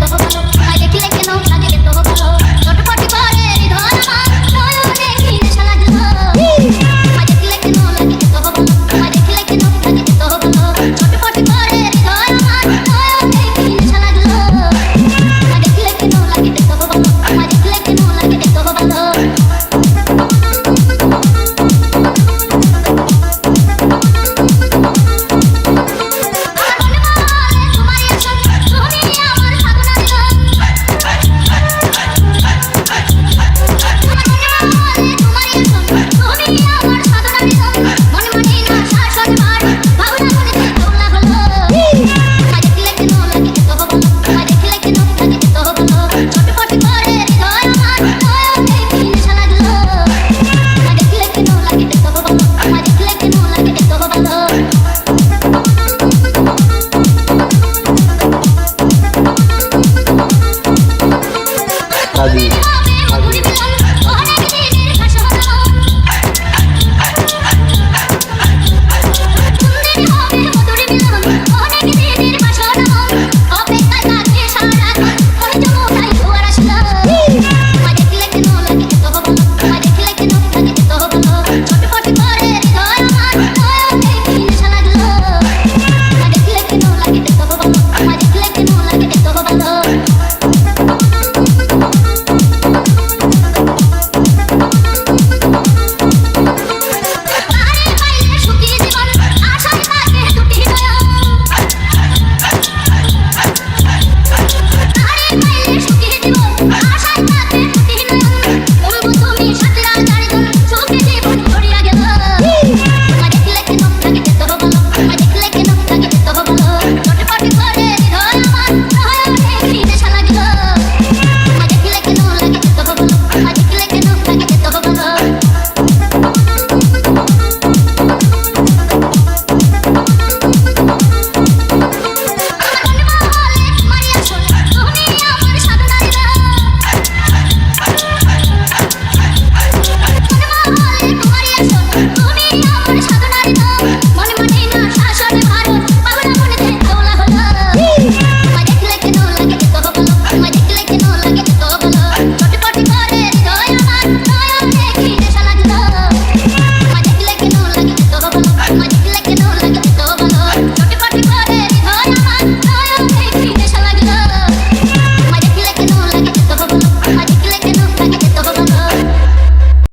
তো ভালো তোমায় দেখলে কেন লাগে তো ভালো Oh!